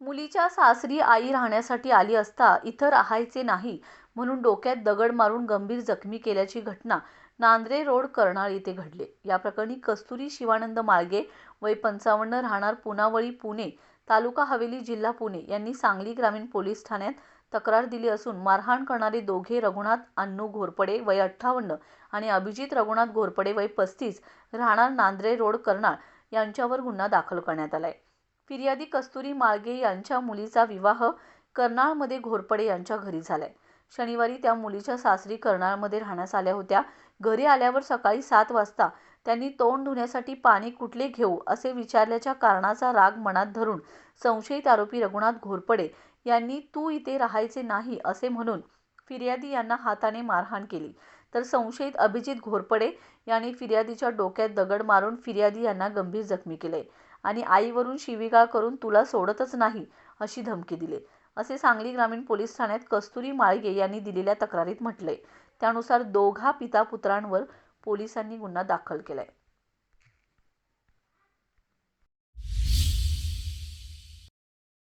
मुलीच्या सासरी आई राहण्यासाठी आली असता इथं राहायचे नाही म्हणून डोक्यात दगड मारून गंभीर जखमी केल्याची घटना नांद्रे रोड कर्नाळ येथे घडले. या प्रकरणी कस्तुरी शिवानंद माळगे वय पंचावन्न राहणार पुनावळी पुणे तालुका हवेली जिल्हा पुणे यांनी सांगली ग्रामीण पोलीस ठाण्यात तक्रार दिली असून मारहाण करणारे दोघे रघुनाथ अण्णू घोरपडे वय अठ्ठावन्न आणि अभिजित रघुनाथ घोरपडे वय पस्तीस राहणार नांद्रे रोड कर्नाळ यांच्यावर गुन्हा दाखल करण्यात आलाय. फिर्यादी कस्तुरी माळगे यांच्या मुलीचा विवाह कर्नाळमध्ये घोरपडे यांच्या घरी झालाय. शनिवारी त्या मुलीच्या सासरी कर्नाळमध्ये राहण्यास आल्या होत्या. घरी आल्यावर सकाळी सात वाजता त्यांनी तोंड धुण्यासाठी पाणी कुठले घेऊ असे विचारल्याच्या कारणाचा राग मनात धरून संशयित आरोपी रघुनाथ घोरपडे यांनी तू इथे राहायचे नाही असे म्हणून फिर्यादी यांना हाताने मारहाण केली. तर संशयित अभिजित घोरपडे यांनी फिर्यादीच्या डोक्यात दगड मारून फिर्यादी यांना गंभीर जखमी केले. आणि आईवरून शिवीगाळ करून तुला सोडतच नाही अशी धमकी दिली. असे सांगली ग्रामीण पोलीस ठाण्यात कस्तुरी माळगे यांनी दिलेल्या तक्रारीत म्हटलंय. त्यानुसार दोघा पिता पुत्रांवर पोलिसांनी गुन्हा दाखल केलाय.